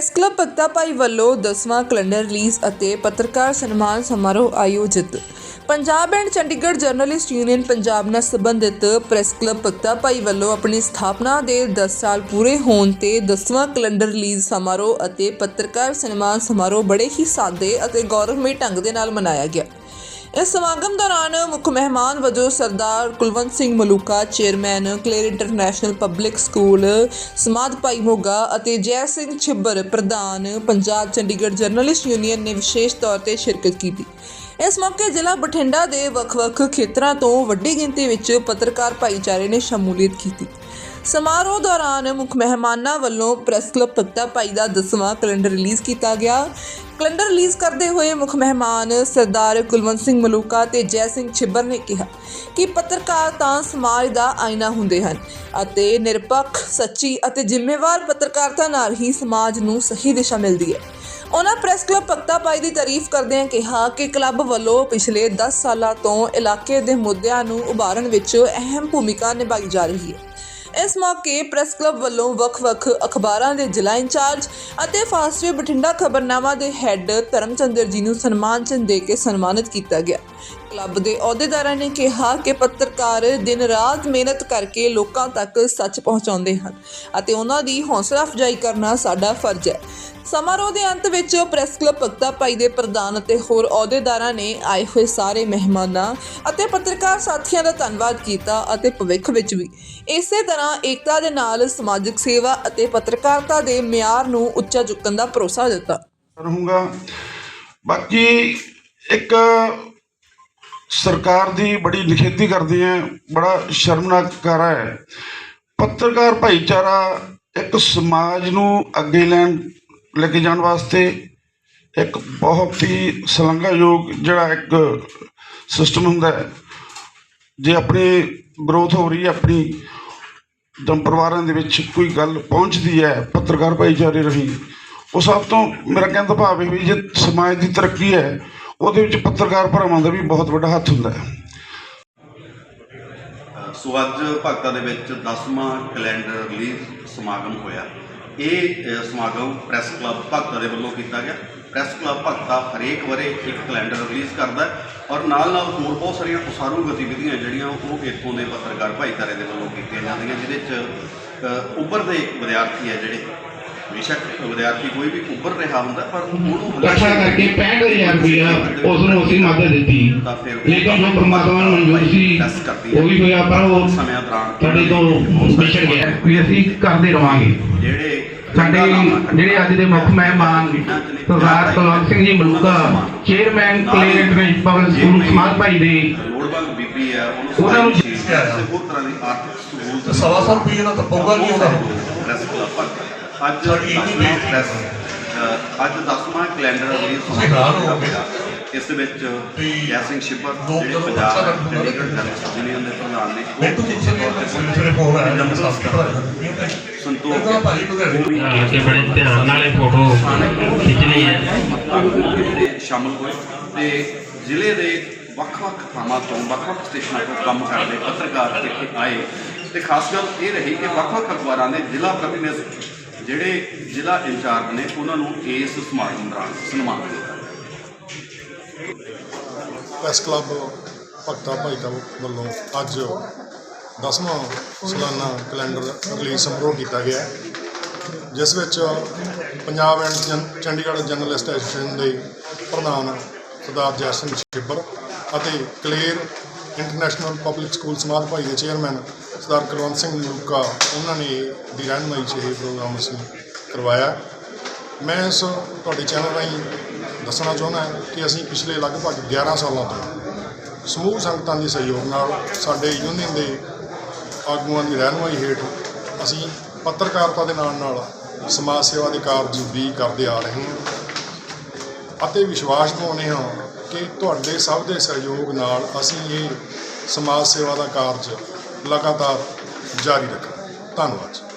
Press club Bhagta Bhai ਵੱਲੋਂ 10ਵਾਂ calendar release ਅਤੇ ਪੱਤਰਕਾਰ ਸਨਮਾਨ ਸਮਾਰੋਹ ਆਯੋਜਿਤ। Punjab and Chandigarh journalist union Punjab ਨਾਲ ਸੰਬੰਧਿਤ ਪ੍ਰੈਸ ਕਲੱਬ ਭਗਤਾ ਭਾਈ ਵੱਲੋਂ ਆਪਣੀ ਸਥਾਪਨਾ ਦੇ 10 ਸਾਲ ਪੂਰੇ ਹੋਣ ਤੇ 10ਵਾਂ ਕੈਲੰਡਰ ਰਿਲੀਜ਼ ਸਮਾਰੋਹ ਅਤੇ ਪੱਤਰਕਾਰ ਸਨਮਾਨ ਸਮਾਰੋਹ ਬੜੇ ਹੀ ਸਾਦੇ ਅਤੇ ਗੌਰਵਮਈ ਢੰਗ ਦੇ ਨਾਲ ਮਨਾਇਆ ਗਿਆ। ਇਸ ਸਮਾਗਮ ਦੌਰਾਨ ਮੁੱਖ ਮਹਿਮਾਨ ਵਜੋਂ Sardar Kulwant Singh Maluka, chairman Kaler international public school Samadh Bhai Moga ਅਤੇ ਜੈ ਸਿੰਘ ਛਿੱਬਰ ਪ੍ਰਧਾਨ, ਪੰਜਾਬ ਚੰਡੀਗੜ੍ਹ ਜਰਨਲਿਸਟ ਯੂਨੀਅਨ ਨੇ ਵਿਸ਼ੇਸ਼ ਤੌਰ ਤੇ ਸ਼ਿਰਕਤ ਕੀਤੀ। ਇਸ ਮੌਕੇ ਜ਼ਿਲ੍ਹਾ ਬਠਿੰਡਾ ਦੇ ਵੱਖ-ਵੱਖ ਖੇਤਰਾਂ ਤੋਂ ਵੱਡੀ ਗਿਣਤੀ ਵਿੱਚ ਪੱਤਰਕਾਰ ਭਾਈਚਾਰੇ ਨੇ ਸ਼ਮੂਲੀਅਤ ਕੀਤੀ। ਸਮਾਰੋਹ ਦੌਰਾਨ ਮੁੱਖ ਮਹਿਮਾਨਾਂ ਵੱਲੋਂ ਪ੍ਰੈਸ ਕਲੱਬ ਭਗਤਾ ਭਾਈ ਦਾ 10ਵਾਂ ਕੈਲੰਡਰ ਰਿਲੀਜ਼ ਕੀਤਾ ਗਿਆ। ਕੈਲੰਡਰ ਰਿਲੀਜ਼ ਕਰਦੇ ਹੋਏ ਮੁੱਖ ਮਹਿਮਾਨ ਸਰਦਾਰ ਕੁਲਵੰਤ ਸਿੰਘ ਮਲੂਕਾ ਤੇ ਜੈ ਸਿੰਘ ਛਿੱਬਰ ਨੇ ਕਿਹਾ ਕਿ ਪੱਤਰਕਾਰ ਤਾਂ ਸਮਾਜ ਦਾ ਆਇਨਾ ਹੁੰਦੇ ਹਨ ਅਤੇ ਨਿਰਪੱਖ, ਸੱਚੀ ਅਤੇ ਜ਼ਿੰਮੇਵਾਰ ਪੱਤਰਕਾਰਤਾ ਨਾਲ ਹੀ ਸਮਾਜ ਨੂੰ ਸਹੀ ਦਿਸ਼ਾ ਮਿਲਦੀ ਹੈ। ਉਹਨਾਂ ਪ੍ਰੈਸ ਕਲੱਬ ਭਗਤਾ ਭਾਈ ਦੀ ਤਾਰੀਫ ਕਰਦਿਆਂ ਕਿਹਾ ਕਿ ਕਲੱਬ ਵੱਲੋਂ ਪਿਛਲੇ 10 ਸਾਲਾਂ ਤੋਂ ਇਲਾਕੇ ਦੇ ਮੁੱਦਿਆਂ ਨੂੰ ਉਭਾਰਨ ਵਿੱਚ ਅਹਿਮ ਭੂਮਿਕਾ ਨਿਭਾਈ ਜਾ ਰਹੀ ਹੈ। ਇਸ ਮੌਕੇ ਪ੍ਰੈਸ ਕਲੱਬ ਵੱਲੋਂ ਵੱਖ-ਵੱਖ ਅਖਬਾਰਾਂ ਦੇ ਜ਼ਿਲ੍ਹਾ ਇੰਚਾਰਜ ਅਤੇ ਫਾਸਟਵੇ ਬਠਿੰਡਾ ਖਬਰਨਾਮਾ ਦੇ ਹੈੱਡ ਧਰਮਚੰਦਰ ਜੀ ਨੂੰ ਸਨਮਾਨ ਚਿੰਨ੍ਹ ਦੇ ਕੇ ਸਨਮਾਨਿਤ ਕੀਤਾ ਗਿਆ। ਕਲੱਬ ਦੇ ਅਹੁਦੇਦਾਰਾਂ ਨੇ ਕਿਹਾ ਕਿ ਪੱਤਰਕਾਰ ਦਿਨ ਰਾਤ ਮਿਹਨਤ ਕਰਕੇ ਲੋਕਾਂ ਤੱਕ ਸੱਚ ਪਹੁੰਚਾਉਂਦੇ ਹਨ ਅਤੇ ਉਹਨਾਂ ਦੀ ਹੌਸਲਾ ਅਫਜ਼ਾਈ ਕਰਨਾ ਸਾਡਾ ਫਰਜ਼ ਹੈ। ਸਮਾਰੋਹ ਦੇ ਅੰਤ ਵਿੱਚ ਪ੍ਰੈਸ ਕਲੱਬ ਭਗਤਾ ਭਾਈ ਦੇ ਪ੍ਰਧਾਨ ਅਤੇ ਹੋਰ ਅਹੁਦੇਦਾਰਾਂ ਨੇ ਆਏ ਹੋਏ ਸਾਰੇ ਮਹਿਮਾਨਾਂ ਅਤੇ ਪੱਤਰਕਾਰ ਸਾਥੀਆਂ ਦਾ ਧੰਨਵਾਦ ਕੀਤਾ ਅਤੇ ਭਵਿੱਖ ਵਿੱਚ ਵੀ। ਇਸੇ ਤਰ੍ਹਾਂ ਏਕਤਾ ਦੇ ਨਾਲ ਸਮਾਜਿਕ ਸੇਵਾ ਅਤੇ ਪੱਤਰਕਾਰਤਾ ਦੇ ਮਿਆਰ ਨੂੰ ਉੱਚਾ ਚੁੱਕਣ ਦਾ ਭਰੋਸਾ ਦਿੱਤਾ। ਰਹੂੰਗਾ। ਬਾਕੀ ਇੱਕ ਸਰਕਾਰ ਦੀ ਬੜੀ ਨਿਖੇਧੀ ਕਰਦੇ ਹੈ, ਬੜਾ ਸ਼ਰਮਨਾਕ ਕਾਰਾ ਹੈ। ਪੱਤਰਕਾਰ ਭਾਈਚਾਰਾ ਇੱਕ ਸਮਾਜ ਨੂੰ ਅੱਗੇ ਲੈਣ, ਲੈ ਕੇ ਜਾਣ ਵਾਸਤੇ ਇੱਕ ਬਹੁਤ ਹੀ ਸ਼ਲਾਘਾਯੋਗ ਜਿਹੜਾ ਇੱਕ ਸਿਸਟਮ ਹੁੰਦਾ ਹੈ। ਜੇ ਆਪਣੀ ਗਰੋਥ ਹੋ ਰਹੀ ਹੈ, ਆਪਣੀ ਦਮ ਪਰਿਵਾਰਾਂ ਦੇ ਵਿੱਚ ਕੋਈ ਗੱਲ ਪਹੁੰਚਦੀ ਹੈ, ਪੱਤਰਕਾਰ ਭਾਈਚਾਰੇ ਰਹੀ, ਉਹ ਸਭ ਤੋਂ ਮੇਰਾ ਕਹਿਣ ਦਾ ਭਾਵ ਇਹ ਵੀ ਜੇ ਸਮਾਜ ਦੀ ਤਰੱਕੀ ਹੈ ਉਹਦੇ ਵਿੱਚ ਪੱਤਰਕਾਰ ਭਰਾਵਾਂ ਦਾ ਵੀ ਬਹੁਤ ਵੱਡਾ ਹੱਥ ਹੁੰਦਾ ਹੈ। ਸੋ ਅੱਜ ਭਗਤਾਂ ਦੇ ਵਿੱਚ 10ਵਾਂ ਕੈਲੰਡਰ ਰਿਲੀਜ਼ ਸਮਾਗਮ ਹੋਇਆ। ਇਹ ਸਮਾਗਮ ਪ੍ਰੈਸ ਕਲੱਬ ਭਗਤਾਂ ਦੇ ਵੱਲੋਂ ਕੀਤਾ ਗਿਆ। ਪ੍ਰੈਸ ਕਲੱਬ ਭਗਤਾ ਹਰੇਕ ਵਰੇ ਇੱਕ ਕੈਲੰਡਰ ਰਿਲੀਜ਼ ਕਰਦਾ ਔਰ ਨਾਲ ਨਾਲ ਹੋਰ ਬਹੁਤ ਸਾਰੀਆਂ ਉਸਾਰੂ ਗਤੀਵਿਧੀਆਂ ਜਿਹੜੀਆਂ ਉਹ ਇੱਥੋਂ ਦੇ ਪੱਤਰਕਾਰ ਭਾਈਚਾਰੇ ਦੇ ਵੱਲੋਂ ਕੀਤੀਆਂ ਜਾਂਦੀਆਂ ਜਿਹਦੇ 'ਚ ਅ, ਉੱਭਰਦੇ ਵਿਦਿਆਰਥੀ ਹੈ ਜਿਹੜੇ ਬੇਸ਼ੱਕ ਵਿਦਿਆਰਥੀ ਕੋਈ ਵੀ ਉੱਭਰ ਰਿਹਾ ਹੁੰਦਾ ਪਰ ਉਹਨੂੰ ਇਕੱਠਾ ਕਰਕੇ 65000 ਰੁਪਇਆ ਉਸ ਨੂੰ ਅਸੀਂ ਮਦਦ ਦਿੱਤੀ। ਲੇਕਿਨ ਜੋ ਪ੍ਰਮਾਤਮਾ ਨੂੰ ਮਨਜ਼ੂਰ ਸੀ। ਉਹ ਵੀ ਹੋਇਆ ਪਰ ਉਹ ਸਮਿਆਂ ਦੌਰਾਨ ਸਾਡੇ ਤੋਂ ਵਿਛੜ ਗਿਆ। ਵੀ ਅਸੀਂ ਕਰਦੇ ਰਵਾਂਗੇ। ਜਿਹੜੇ ਸਾਡੇ ਜਿਹੜੇ ਅੱਜ ਦੇ ਮੁੱਖ ਮਹਿਮਾਨ Sardar Kulwant Singh ji Maluka chairman Kaler international public school Samadh Bhai ਦੇ ਲੋੜਵੰਦ ਬੀਬੀ ਹੈ ਉਹਨਾਂ ਨੂੰ ਹੋਰ ਤਰ੍ਹਾਂ ਦੀ ਆਰਥਿਕ ਸਹੂਲਤ ਸਵਾ ਸੌ ਰੁਪਏ ਨਾਲ ਤਾਂ ਪਊਗਾ ਨਹੀਂ ਉਹਦਾ ਪ੍ਰੈਸ ਕਲੱਬ ਅੱਜ ਦਸਵਾਂ ਪ੍ਰੈਸ ਅ, ਅੱਜ 10ਵਾਂ ਕੈਲੰਡਰ ਰਿਲੀਜ਼ ਹੈਰਾਨ ਹੋਵੋਗੇ। ਇਸ ਦੇ ਵਿੱਚ ਜੈ ਸਿੰਘ ਲੋਕ ਜਿਹੜੇ ਪੰਜਾਬ ਚੰਡੀਗੜ੍ਹ ਜਰਨਲਿਸਟ ਯੂਨੀਅਨ ਦੇ ਪ੍ਰਧਾਨ ਨੇ ਸੰਤੋਖ ਤੇ ਬੜੇ ਧਿਆਨ ਨਾਲ ਇਹ ਫੋਟੋ ਖਿੱਚਣੀ ਹੈ। ਸ਼ਾਮਲ ਹੋਏ ਤੇ ਜ਼ਿਲ੍ਹੇ ਦੇ ਵੱਖ-ਵੱਖ ਥਾਵਾਂ ਤੋਂ ਵੱਖ-ਵੱਖ ਸਟੇਸ਼ਨਾਂ ਤੋਂ ਕੰਮ ਕਰਦੇ ਪੱਤਰਕਾਰ ਇੱਥੇ ਆਏ। ਤੇ ਖਾਸ ਗੱਲ ਇਹ ਰਹੀ ਕਿ ਵੱਖ-ਵੱਖ ਅਖਬਾਰਾਂ ਦੇ ਜ਼ਿਲ੍ਹਾ ਪ੍ਰਤੀਨਿਧ ਜਿਹੜੇ ਜ਼ਿਲ੍ਹਾ ਇੰਚਾਰਜ ਨੇ, ਉਹਨਾਂ ਨੂੰ ਇਸ ਸਮਾਗਮ ਦੌਰਾਨ ਸਨਮਾਨਿਤ ਕੀਤਾ ਪ੍ਰੈਸ ਕਲੱਬ ਭਗਤਾ ਭਾਈ ਦਾ ਵੱਲੋਂ ਅੱਜ 10ਵਾਂ ਸਾਲਾਨਾ ਕੈਲੰਡਰ ਰਿਲੀਜ਼ ਸਮਾਰੋਹ ਕੀਤਾ ਗਿਆ ਜਿਸ ਵਿੱਚ Punjab and Chandigarh journalist association ਦੇ ਪ੍ਰਧਾਨ ਸਰਦਾਰ ਜੈ ਸਿੰਘ ਛਿੱਬਰ ਅਤੇ Kaler international public school Samadh Bhai ਦੇ ਚੇਅਰਮੈਨ ਸਰਦਾਰ ਕੁਲਵੰਤ ਸਿੰਘ ਮਲੂਕਾ ਉਹਨਾਂ ਨੇ ਦੀ ਰਹਿਨੁਮਾਈ 'ਚ ਇਹ ਪ੍ਰੋਗਰਾਮ ਅਸੀਂ ਕਰਵਾਇਆ। ਮੈਂ ਇਸ ਤੁਹਾਡੇ ਚੈਨਲ ਰਾਹੀਂ ਦੱਸਣਾ ਚਾਹੁੰਦਾ ਕਿ ਅਸੀਂ ਪਿਛਲੇ ਲਗਭਗ 11 ਸਾਲਾਂ ਤੋਂ ਸਮੂਹ ਸੰਗਤਾਂ ਦੇ ਸਹਿਯੋਗ ਨਾਲ ਸਾਡੇ ਯੂਨੀਅਨ ਦੇ ਆਗੂਆਂ ਦੀ ਰਹਿਨੁਮਾਈ ਹੇਠ ਅਸੀਂ ਪੱਤਰਕਾਰਤਾ ਦੇ ਨਾਲ ਨਾਲ ਸਮਾਜ ਸੇਵਾ ਦੇ ਕਾਰਜ ਵੀ ਕਰਦੇ ਆ ਰਹੇ ਹਾਂ ਅਤੇ ਵਿਸ਼ਵਾਸ ਦਿਵਾਉਂਦੇ ਹਾਂ ਕਿ ਤੁਹਾਡੇ ਸਭ ਦੇ ਸਹਿਯੋਗ ਨਾਲ ਅਸੀਂ ਇਹ ਸਮਾਜ ਸੇਵਾ ਦਾ ਕਾਰਜ ਲਗਾਤਾਰ ਜਾਰੀ ਰੱਖਾਂਗੇ ਧੰਨਵਾਦ। ਜੀ